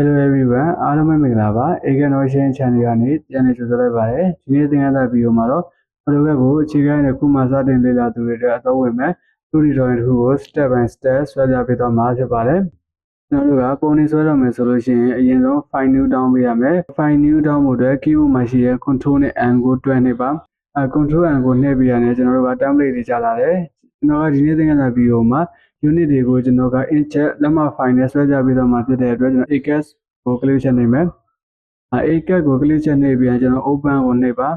Hello everyone အားလုံးပဲမင်္ဂလာပါ Egan Ocean Channel ကနေပြန်လည်ကြိုဆိုလိုက်ပါတယ်ဒီနေ့သင်ရတဲ့ဗီဒီယိုမှာတော့ဘယ်လိုပဲကိုအခြေခံတဲ့ခုမှစတင်လေ့လာသူတွေအတွက်အသုံးဝင်မဲ့ 2D drawing တစ်ခုကို step by step ဆွဲပြပေးသွားမှာဖြစ်ပါတယ်ကျွန်တော်တို့ကပုံနေဆွဲတော့မယ်ဆိုလို့ရှိရင်အရင်ဆုံး file new down ပေးရမယ် file new down ဖို့အတွက် keyboard မှာရှိတဲ့ control နဲ့ n ကိုတွဲနေပါအဲ control n ကိုနှိပ်ပြီးရတယ်ကျွန်တော်တို့က template တွေကြာလာတယ်ကျွန်တော်ကဒီနေ့သင်ရတဲ့ဗီဒီယိုမှာ unit တွေကိုကျွန်တော်က incheck လက်မ file နဲ့ဆွဲပြပေးသွားမှာဖြစ်တဲ့အတွက်ကျွန်တော် ACAS ကို click ချက်နေမယ်အဲ ACAS ကို click ချက်နေပြီးရင်ကျွန်တော် open ကိုနှိပ်ပါ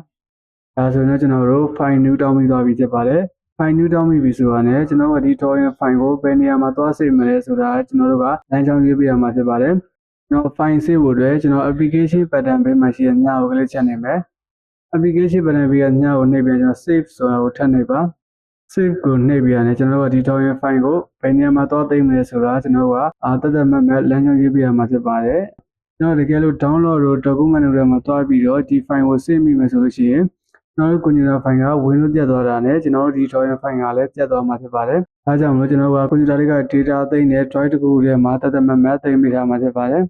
ဒါဆိုရင်တော့ကျွန်တော်တို့ file new တောင်းပြီးသွားပြီဖြစ်ပါတယ် file new တောင်းပြီးပြီဆိုတာနဲ့ကျွန်တော်တို့ဒီ drawing file ကိုဘယ်နေရာမှာသွားစေမလဲဆိုတာကျွန်တော်တို့ကလမ်းကြောင်းရေးပြရမှာဖြစ်ပါတယ်ကျွန်တော် file save ဖို့အတွက်ကျွန်တော် application button ဘေးမှာရှိတဲ့ညကို click ချက်နေမယ် application button ဘေးကညကိုနှိပ်ပြီးကျွန်တော် save ဆိုတာကိုထပ်နှိပ်ပါ save ကိုနှိပ်ပြီးရတယ်ကျွန်တော်တို့ကဒီ drawing file ကိုဘယ်နေရာမှာသွားသိမ်းမလဲဆိုတာကျွန်တော်တို့ကအာတက်တက်မတ်မတ်လမ်းကြောင်းရေးပြရမှာဖြစ်ပါတယ်ကျွန်တော်တကယ်လို့ download တို့ document တွေမှာသွားပြီးတော့ဒီ file ကို save မိမယ်ဆိုလို့ရှိရင်ကျွန်တော်တို့ computer file က Windows ပြတ်သွားတာနဲ့ကျွန်တော်တို့ဒီ drawing file ကလည်းပြတ်သွားမှာဖြစ်ပါတယ်အဲဒါကြောင့်မလို့ကျွန်တော်တို့က computer တွေက data သိမ်းတဲ့ drive တစ်ခုထဲမှာတက်တက်မတ်မတ်သိမ်းပေးထားမှာဖြစ်ပါတယ်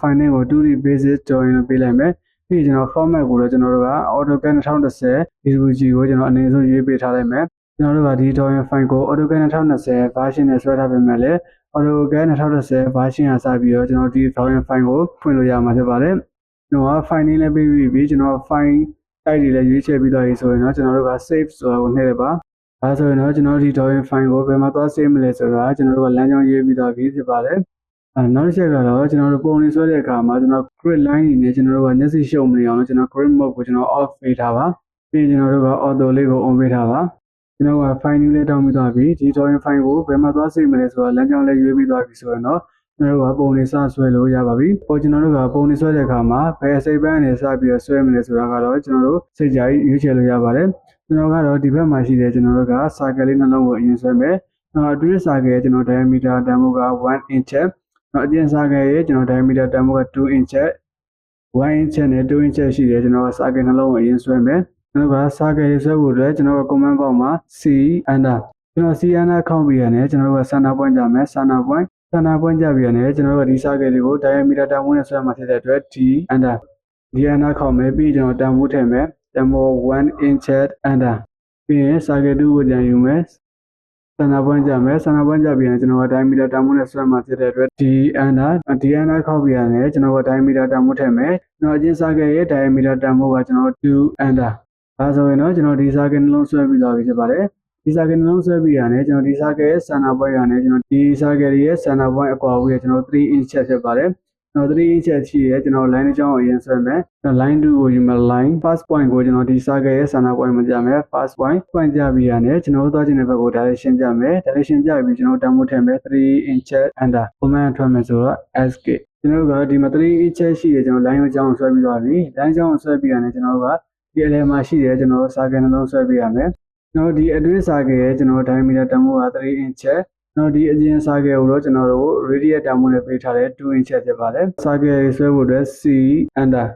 file name ကို 2D basic drawing လို့ပေးလိုက်မယ်ပြီးရင်ကျွန်တော် format ကိုလည်းကျွန်တော်တို့က AutoCAD 2010 DWG ကိုကျွန်တော်အနေဆုံးရေးပေးထားလိုက်မယ် ကျွန်တော်တို့ကဒီ drawing file ကို AutoCAD 2020 version နဲ့ဆွဲထားပေမဲ့လည်း AutoCAD 2010 version ကစပြီးတော့ကျွန်တော်ဒီ drawing file ကိုဖွင့်လို့ရမှာဖြစ်ပါတယ်ကျွန်တော်က file name လည်းပေးပြီးပြီကျွန်တော် file type တွေလည်းရွေးချယ်ပြီးသွားပြီဆိုရင်တော့ကျွန်တော်တို့က save ဆိုတာကိုနှိပ်လိုက်ပါဒါဆိုရင်တော့ကျွန်တော်ဒီ drawing file ကိုဘယ်မှာသွား save မလဲဆိုတာကျွန်တော်တို့ကလမ်းကြောင်းရေးပြီးသွားပြီဖြစ်ပါတယ်အဲနောက်တစ်ချက်ကတော့ကျွန်တော်တို့ပုံလေးဆွဲတဲ့အခါမှာကျွန်တော် grid line တွေနဲ့ကျွန်တော်တို့ကမျက်စိရှုပ်မနေအောင်လို့ကျွန်တော် grid mode ကိုကျွန်တော် off ပေးထားပါပြီးရင်ကျွန်တော်တို့က auto လေးကို on ပေးထားပါ ကျွန်တော်က file new လေးတောင်းပြီးသွားပြီဒီ drawing file ကိုဘယ်မှာသွား save မလဲဆိုတာလမ်းကြောင်းလေးရွေးပြီးသွားပြီဆိုရင်တော့ကျွန်တော်တို့ကပုံလေးစဆွဲလို့ရပါပြီ။ပေါ်ကျွန်တော်တို့ကပုံလေးဆွဲတဲ့အခါမှာဘယ်အစိပ်ပိုင်းနဲ့စပြီးတော့ဆွဲမလဲဆိုတာကတော့ကျွန်တော်တို့စိတ်ကြိုက်ရွေးချယ်လို့ရပါတယ်။ကျွန်တော်ကတော့ဒီဘက်မှာရှိတဲ့ကျွန်တော်တို့က circle လေးနှလုံးကိုအရင်ဆွဲမယ်။နောက်အတွင်း circle ကျွန်တော် diameter တန်ဖိုးက1 inch နောက်အပြင် circle ရဲ့ကျွန်တော် diameter တန်ဖိုးက2 inch 1 inch နဲ့2 inch ရှိတယ်ကျွန်တော် circle နှလုံးကိုအရင်ဆွဲမယ်။ ကျွန်တော်က circle ရေးဆွဲဖို့အတွက်ကျွန်တော်က command box မှာ C enter ကျွန်တော် C enter ခေါက်ပြီးရတယ်ကျွန်တော်တို့က center point ကြမယ် center point ဆန္ဒပွင့်ကြပြီးရတယ်ကျွန်တော်တို့ကဒီ circle လေးကို diameter တန်ဖိုးနဲ့ဆွဲမှာဖြစ်တဲ့အတွက် d under d under ခေါက်မယ်ပြီးကျွန်တော်တန်ဖိုးထည့်မယ်တန်ဖိုး1 inch under ပြီးရင် circle 2ကိုပြန်ယူမယ်ဆန္ဒပွင့်ကြမယ်ဆန္ဒပွင့်ကြပြီးရင်ကျွန်တော်က diameter တန်ဖိုးနဲ့ဆွဲမှာဖြစ်တဲ့အတွက် d under d under ခေါက်ပြီးရတယ်ကျွန်တော်က diameter တန်ဖိုးထည့်မယ်ကျွန်တော်အချင်း circle ရဲ့ diameter တန်ဖိုးကကျွန်တော်2 under ဒါဆိုရင်တော့ကျွန်တော်ဒီ circle နှလုံးဆွဲပြီးသွားပြီဖြစ်ပါတယ်ဒီ circle နှလုံးဆွဲပြီးရတယ်ကျွန်တော်ဒီ circle ရဲ့ center point ရတယ်ကျွန်တော်ဒီ circle ရဲ့ center point အကွာအဝေးကကျွန်တော်3 inch ဖြစ်ပါတယ်ကျွန်တော်3 inch ရှိရဲကျွန်တော် line တစ်ကြောင်းကိုအရင်ဆွဲမယ်ကျွန်တော် line 2ကိုယူမယ် line first point ကိုကျွန်တော်ဒီ circle ရဲ့ center point မှာကြမယ် first point point ကြပြီးရတယ်ကျွန်တော်တို့သွားချင်တဲ့ဘက်ကို direction ကြမယ် direction ကြပြီးကျွန်တော်တန်ဖိုးထည့်မယ်3 inch under command ထွက်မယ်ဆိုတော့ escape ကျွန်တော်တို့ကဒီမှာ3 inch ရှိရဲကျွန်တော် line ကြောင်းဆွဲပြီးသွားပြီ line ကြောင်းဆွဲပြီးရတယ်ကျွန်တော်တို့က ဒီအလယ်မှာရှိတယ်ကျွန်တော် circle နှလုံးဆွဲပေးရမယ်ကျွန်တော်ဒီအတွင်း circle ရဲ့ကျွန်တော် diameter တန်ဖိုးက3 inch ကျွန်တော်ဒီအကျဉ်း circle ကိုတော့ကျွန်တော်တို့ radius တန်ဖိုးနဲ့ပေးထားတဲ့2 inch ဖြစ်ပါတယ် circle ဆွဲဖို့အတွက် C under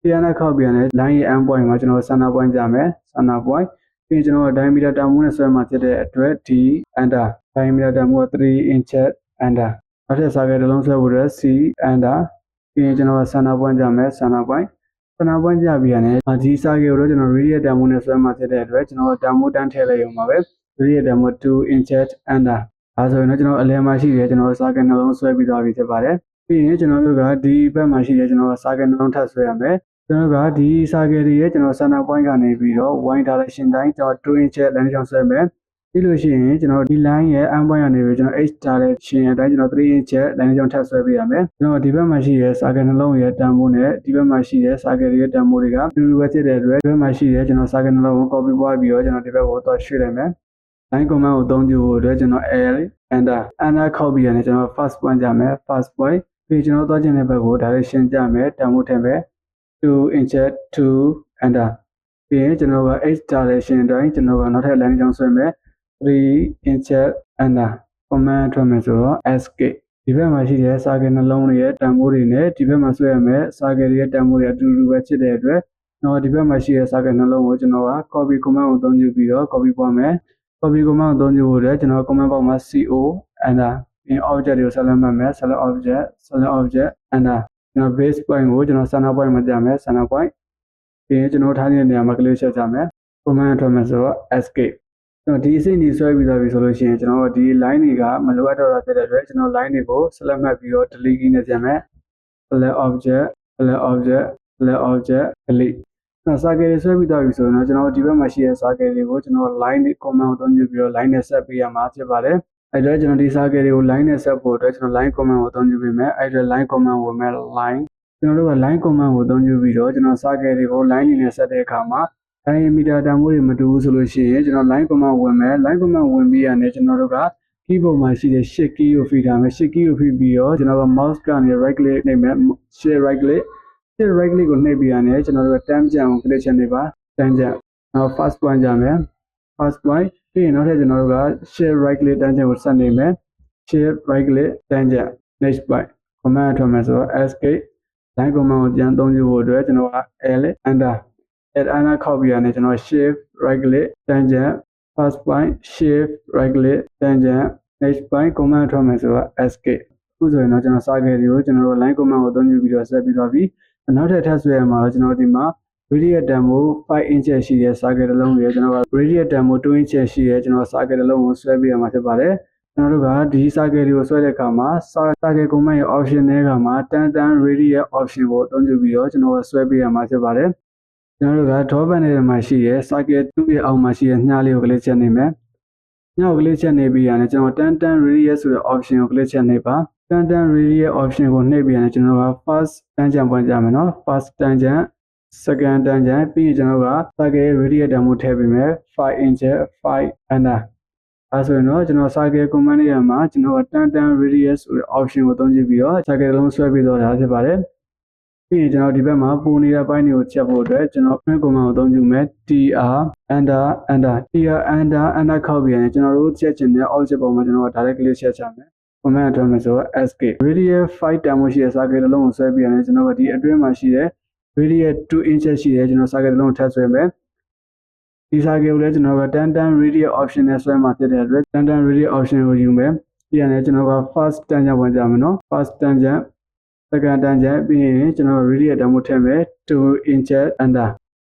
C under ခောက်ပြန်တဲ့ line ရဲ့ end point မှာကျွန်တော် center point ကြမယ် center point ပြီးရင်ကျွန်တော် diameter တန်ဖိုးနဲ့ဆွဲမှာဖြစ်တဲ့အတွက် D under diameter တန်ဖိုးက3 inch under နောက်ထပ် circle တစ်လုံးဆွဲဖို့အတွက် C under ပြီးရင်ကျွန်တော် center point ကြမယ် center point စနာပွင့်ကြပြီးရတယ်။ဒီစာကေကိုတော့ကျွန်တော် radius တန်ဖိုးနဲ့ဆွဲမှဖြစ်တဲ့အတွက်ကျွန်တော်တန်ဖိုးတန်းထည့်လိုက်ရုံပါပဲ။ radius တန်ဖိုး2 inch under ဒါဆိုရင်တော့ကျွန်တော်အလယ်မှာရှိတယ်ကျွန်တော်စာကေနှလုံးဆွဲပြီးသွားပြီဖြစ်ပါတယ်။ပြီးရင်ကျွန်တော်တို့ကဒီဘက်မှာရှိတယ်ကျွန်တော်စာကေနှလုံးထပ်ဆွဲရမယ်။ကျွန်တော်ကဒီစာကေတွေရဲ့ကျွန်တော် center point ကနေပြီးတော့ y direction တိုင်းကျွန်တော်2 inch လမ်းကြောင်းဆွဲမယ်။ ပြီးလို့ရှိရင်ကျွန်တော်ဒီ line ရဲ့ end point ကနေပြီးကျွန်တော် h direction အတိုင်းကျွန်တော်3 inch လမ်းကြောင်းထပ်ဆွဲပေးရမယ်ကျွန်တော်ဒီဘက်မှာရှိတဲ့စာကယ်နှလုံးရဲ့တန်ဖိုးနဲ့ဒီဘက်မှာရှိတဲ့စာကယ်ရဲ့တန်ဖိုးတွေကတူတူပဲဖြစ်တဲ့အတွက်ဒီဘက်မှာရှိတဲ့ကျွန်တော်စာကယ်နှလုံးကို copy ပွားပြီးတော့ကျွန်တော်ဒီဘက်ကိုတော့ရွှေ့လိုက်မယ် line command ကိုအသုံးပြုဖို့အတွက်ကျွန်တော် l enter enter ခောက်ပြီးရတယ်ကျွန်တော် first point ကြမယ် first point ပြီးကျွန်တော်သွားခြင်းတဲ့ဘက်ကို direction ကြမယ်တန်ဖိုးထည့်မယ်2 inch 2 enter ပြီးရင်ကျွန်တော်က h direction အတိုင်းကျွန်တော်ကနောက်ထပ် line ကြောင်းဆွဲမယ် 3 inch under command ထွက်မယ်ဆိုတော့ escape ဒီဘက်မှာရှိတဲ့စာကယ်နှလုံးတွေရဲ့တန်ဖိုးတွေနဲ့ဒီဘက်မှာဆွဲရမယ်စာကယ်တွေရဲ့တန်ဖိုးတွေအတူတူပဲဖြစ်တဲ့အတွက်တော့ဒီဘက်မှာရှိတဲ့စာကယ်နှလုံးကိုကျွန်တော်က copy command ကိုအသုံးပြုပြီးတော့ copy ပွားမယ် copy command ကိုအသုံးပြုဖို့အတွက်ကျွန်တော် command box မှာ co enter in object တွေကို select မှတ်မယ် select object select object enter ကျွန်တော် base point ကိုကျွန်တော် center point မှာကြာမယ် center point ပြီးရင်ကျွန်တော်ထားနေတဲ့နေရာမှာ click ချက်ကြမယ် command ထွက်မယ်ဆိုတော့ escape ကျွန်တော်ဒီအစိတ်ကြီးဆွဲပြီးသွားပြီဆိုလို့ရှိရင်ကျွန်တော်ဒီ line တွေကမလိုအပ်တော့တာဖြစ်တဲ့အတွက်ကျွန်တော် line တွေကို select မှတ်ပြီးတော့ delete key နဲ့ပြန်မယ် select object select object select object delete နော် circle တွေဆွဲပြီးသွားပြီဆိုရင်တော့ကျွန်တော်ဒီဘက်မှာရှိတဲ့ circle တွေကိုကျွန်တော် line တွေ command ကိုသုံးပြီးတော့ line နဲ့ဆက်ပေးရမှာဖြစ်ပါတယ်အဲ့တော့ကျွန်တော်ဒီ circle တွေကို line နဲ့ဆက်ဖို့အတွက်ကျွန်တော် line command ကိုသုံးပြီးမယ်အဲ့တော့ line command ဝင်မယ် line ကျွန်တော်တို့က line command ကိုသုံးပြီးတော့ကျွန်တော် circle တွေကို line တွေနဲ့ဆက်တဲ့အခါမှာ diameter တန်ဖိုးတွေမတူဘူးဆိုလို့ရှိရင်ကျွန်တော် line command ဝင်မယ် line command ဝင်ပြီးရတယ်ကျွန်တော်တို့က keyboard မှာရှိတဲ့ shift key ကို feed ထားမယ် shift key ကို feed ပြီးတော့ကျွန်တော်က mouse ကနေ right click နှိပ်မယ် shift right click shift right click ကိုနှိပ်ပြီးရတယ်ကျွန်တော်တို့က time ကြံကို click ချက်နေပါ time ကြံနောက် first point ကြမယ် first point ပြီးရင်နောက်ထပ်ကျွန်တော်တို့က shift right click တန်းကြံကိုဆက်နေမယ် shift right click တန်းကြံ next point command ထွက်မယ်ဆိုတော့ escape line command ကိုပြန်သုံးကြည့်ဖို့အတွက်ကျွန်တော်က l enter add enter ခောက်ပြီးရတယ်ကျွန်တော် shift right click တန်းကြံ first point shift right click တန်းကြံ next point command ထွက်မယ်ဆိုတော့ escape အခုဆိုရင်တော့ကျွန်တော်စာခဲ့တွေကိုကျွန်တော်တို့ line command ကိုသုံးပြီးတော့ဆက်ပြီးသွားပြီနောက်ထပ်ထပ်ဆွဲရမှာတော့ကျွန်တော်ဒီမှာ radius demo 5 inch ရှိတဲ့စာကယ်တစ်လုံးရယ်ကျွန်တော်က radius demo 2 inch ရှိတဲ့ကျွန်တော်စာကယ်တစ်လုံးကိုဆွဲပေးရမှာဖြစ်ပါတယ်ကျွန်တော်တို့ကဒီစာကယ်တွေကိုဆွဲတဲ့အခါမှာစာစာကယ် command ရဲ့ option တွေကမှာတန်တန် radius option ကိုအသုံးပြုပြီးတော့ကျွန်တော်ကဆွဲပေးရမှာဖြစ်ပါတယ် ကျွန်တော်တို့က draw bar နဲ့မှာရှိတဲ့စာကယ်2ရဲ့အောက်မှာရှိတဲ့ညှားလေးကို click ချက်နေမယ်ညှားကို click ချက်နေပြီးရတယ်ကျွန်တော်တန်တန် radius ဆိုတဲ့ option ကို click ချက်နေပါတန်တန် radius option ကိုနှိပ်ပြီးရတယ်ကျွန်တော်က first တန်းကြံပွင့်ကြမယ်နော် first တန်းကြံ second တန်းကြံပြီးရင်ကျွန်တော်က circle radius တန်ဖို့ထည့်ပေးမယ်5 inch 5 enter အဲဆိုရင်တော့ကျွန်တော် circle command ရဲ့မှာကျွန်တော်ကတန်တန် radius ဆိုတဲ့ option ကိုသုံးကြည့်ပြီးတော့ circle လုံးဆွဲပြီးတော့တာဖြစ်ပါတယ် ပြီးရင်ကျွန်တော်ဒီဘက်မှာပုံနေတဲ့ပိုင်းတွေကိုချက်ဖို့အတွက်ကျွန်တော် print command ကိုသုံးကြည့်မယ် tr enter enter tr enter enter ခောက်ပြီးရင်ကျွန်တော်တို့ချက်ချင်တဲ့ object ပေါ်မှာကျွန်တော်က direct click ချက်ချမယ် command အတွက်မယ်ဆိုတော့ escape radius 5တန်ဖို့ရှိတဲ့ circle တစ်လုံးကိုဆွဲပြီးရတယ်ကျွန်တော်ကဒီအတွင်းမှာရှိတဲ့ radius 2 inch ရှိတယ်ကျွန်တော် circle တစ်လုံးထပ်ဆွဲမယ်ဒီ circle ကိုလည်းကျွန်တော်က tan tan radius option နဲ့ဆွဲမှာဖြစ်တဲ့အတွက် tan tan radius option ကိုယူမယ်ပြီးရင်လည်းကျွန်တော်က first tangent ဝင်ကြမယ်နော် first tangent second tangent ပြီးရင်ကျွန်တော် radius တန်ဖို့ထည့်မယ်2 inch under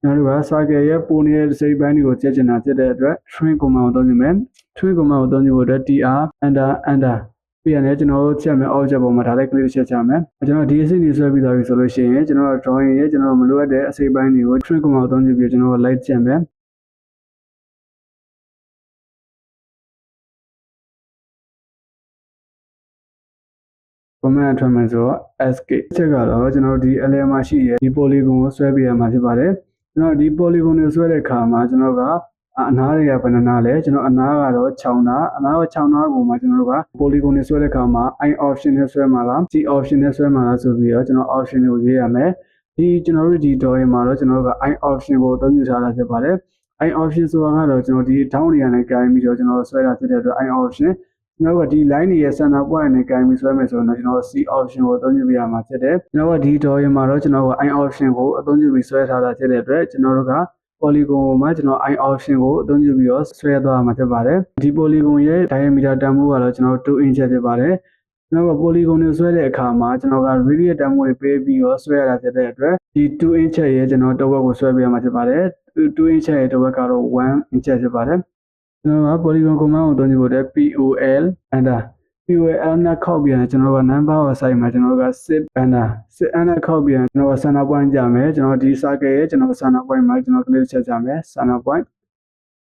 ကျွန်တော်တို့က circle ရဲ့ပုံနေတဲ့စိတ်ပိုင်းတွေကိုကြည့်ချင်တာဖြစ်တဲ့အတွက် trim command ကိုသုံးကြည့်မယ် trim command ကိုသုံးကြည့်ဖို့အတွက် tr under under ပြီးရတယ်ကျွန်တော်တို့ချက်မယ် object ပေါ်မှာဒါလည်း click ချက်ချမယ်ကျွန်တော်ဒီအစိတ်တွေဆွဲပြီးသွားပြီဆိုလို့ရှိရင်ကျွန်တော် drawing ရဲ့ကျွန်တော်မလိုအပ်တဲ့အစိတ်ပိုင်းတွေကို trim command ကိုသုံးကြည့်ပြီးကျွန်တော် light ချက်မယ် command ထွက်မယ်ဆိုတော့ escape ချက်ကတော့ကျွန်တော်တို့ဒီ layer မှာရှိရဲ့ဒီ polygon ကိုဆွဲပြရမှာဖြစ်ပါတယ်ကျွန်တော်ဒီ polygon ကိုဆွဲတဲ့အခါမှာကျွန်တော်ကအနားတွေကဘယ်နှနာလဲကျွန်တော်အနားကတော့6နာအနားက6နာကိုမှကျွန်တော်တို့က polygon နဲ့ဆွဲတဲ့အခါမှာ i option နဲ့ဆွဲမှာလား c option နဲ့ဆွဲမှာလားဆိုပြီးတော့ကျွန်တော် option ကိုရွေးရမယ်ဒီကျွန်တော်တို့ဒီ drawing မှာတော့ကျွန်တော်တို့က i option ကိုအသုံးပြုထားတာဖြစ်ပါတယ် i option ဆိုတာကတော့ကျွန်တော်ဒီ down နေရာနဲ့ကြိုင်းပြီးတော့ကျွန်တော်ဆွဲတာဖြစ်တဲ့အတွက် i option ကျွန်တော်ကဒီ line တွေရဲ့ center point နဲ့ကြိုင်းပြီးဆွဲမယ်ဆိုတော့ကျွန်တော် C option ကိုအသုံးပြုပြရမှာဖြစ်တယ်ကျွန်တော်ကဒီ drawing မှာတော့ကျွန်တော်က I option ကိုအသုံးပြုပြီးဆွဲထားတာဖြစ်တဲ့အတွက်ကျွန်တော်တို့က polygon မှာကျွန်တော် I option ကိုအသုံးပြုပြီးတော့ဆွဲသွားမှာဖြစ်ပါတယ်ဒီ polygon ရဲ့ diameter တန်ဖိုးကတော့ကျွန်တော်2 inch ဖြစ်ပါတယ်ကျွန်တော်က polygon ကိုဆွဲတဲ့အခါမှာကျွန်တော်က radius တန်ဖိုးတွေပေးပြီးတော့ဆွဲရတာဖြစ်တဲ့အတွက်ဒီ2 inch ရဲ့ကျွန်တော်တစ်ဝက်ကိုဆွဲပေးရမှာဖြစ်ပါတယ်2 inch ရဲ့တစ်ဝက်ကတော့1 inch ဖြစ်ပါတယ် ကျွန်တော်က polygon command ကိုသုံးကြည့်ဖို့အတွက် POL enter POL နဲ့ခောက်ပြန်ကျွန်တော်က number ကို site မှာကျွန်တော်က sit enter sit enter ခောက်ပြန်ကျွန်တော်က center point ကြမယ်ကျွန်တော်ဒီ circle ရဲ့ကျွန်တော် center point မှာကျွန်တော် click ချက်ကြမယ် center point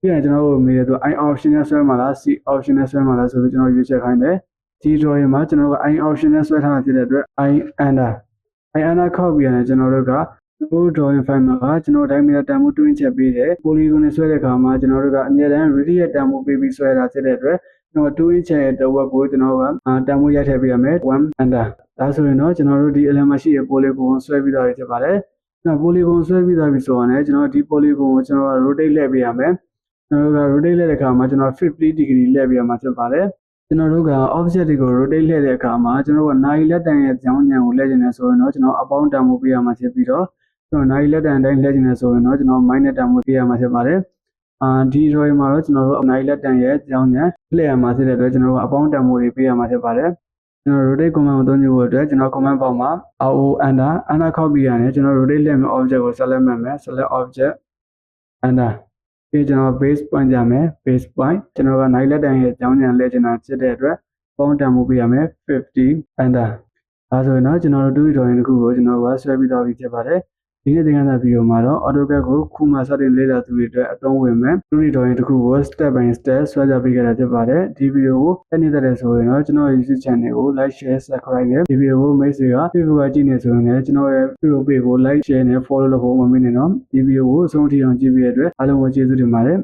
ပြီးရင်ကျွန်တော်တို့မေးရတော့ i option နဲ့ဆွဲမှာလား c option နဲ့ဆွဲမှာလားဆိုပြီးကျွန်တော်ရွေးချက်ခိုင်းတယ်ဒီ drawing မှာကျွန်တော်က i option နဲ့ဆွဲထားတာဖြစ်တဲ့အတွက် i enter i enter ခောက်ပြန်ကျွန်တော်တို့က ဟို drawing file မှာကျွန်တော် diameter တန်ဖိုးတွင်းချက်ပေးတယ် polygon နဲ့ဆွဲတဲ့အခါမှာကျွန်တော်တို့ကအမြဲတမ်း radius တန်ဖိုးပေးပြီးဆွဲတာဖြစ်တဲ့အတွက်ကျွန်တော်2 inch ရဲ့တစ်ဝက်ကိုကျွန်တော်ကတန်ဖိုးရိုက်ထည့်ပေးရမယ်1 under ဒါဆိုရင်တော့ကျွန်တော်တို့ဒီ element ရှိတဲ့ polygon ဆွဲပြီးသားဖြစ်ပါတယ်ကျွန်တော် polygon ဆွဲပြီးသားပြီဆိုတော့လည်းကျွန်တော်ဒီ polygon ကိုကျွန်တော် rotate လှည့်ပေးရမယ်ကျွန်တော်တို့က rotate လှည့်တဲ့အခါမှာကျွန်တော်50 degree လှည့်ပေးရမှာဖြစ်ပါတယ်ကျွန်တော်တို့က object တွေကို rotate လှည့်တဲ့အခါမှာကျွန်တော်တို့ကနိုင်လက်တန်ရဲ့ကြောင်းညံကိုလှည့်ကျင်နေဆိုရင်တော့ကျွန်တော်အပေါင်းတန်ဖိုးပေးရမှာဖြစ်ပြီးတော့ ကျွန်တော်နိုင်လက်တန်တိုင်းလှည့်ကျင်နေဆိုရင်တော့ကျွန်တော် minus တန်ဖိုးပေးရမှာဖြစ်ပါတယ်အာဒီ drawing မှာတော့ကျွန်တော်တို့အနိုင်လက်တန်ရဲ့ကြောင်းညံလှည့်ရမှာဖြစ်တဲ့အတွက်ကျွန်တော်တို့ကအပေါင်းတန်ဖိုးတွေပေးရမှာဖြစ်ပါတယ်ကျွန်တော် rotate command ကိုသုံးကြည့်ဖို့အတွက်ကျွန်တော် command box မှာ RO enter enter ခောက်ပြီးရတယ်ကျွန်တော် rotate လက်မဲ့ object ကို select မှတ်မယ် select object enter ပြီးကျွန်တော် base point ကြမယ် base point ကျွန်တော်က night လက်တန်ရဲ့ကြောင်းကြံလဲချင်တာဖြစ်တဲ့အတွက်ဖုန်းတန်မှုပြရမယ်50 enter ဒါဆိုရင်တော့ကျွန်တော်တို့ 2D drawing တစ်ခုကိုကျွန်တော်ကဆွဲပြီးတော့ပြီဖြစ်ပါတယ် ဒီနေ့သင်ခန်းစာဗီဒီယိုမှာတော့ AutoCAD ကိုခုမှစတင်လေ့လာသူတွေအတွက်အသုံးဝင်မယ် 2D drawing တစ်ခုကို step by step ဆွဲပြပေးခဲ့တာဖြစ်ပါတယ်ဒီဗီဒီယိုကိုတက်နေတယ်ဆိုရင်တော့ကျွန်တော်ရဲ့ YouTube channel ကို like share subscribe နဲ့ဒီဗီဒီယိုကိုမိတ်ဆွေက Facebook ကကြည့်နေဆိုရင်လည်းကျွန်တော်ရဲ့ Facebook page ကို like share နဲ့ follow လုပ်ဖို့မမေ့နဲ့နော်ဒီဗီဒီယိုကိုအဆုံးထိအောင်ကြည့်ပြီးတဲ့အတွက်အားလုံးကိုကျေးဇူးတင်ပါတယ်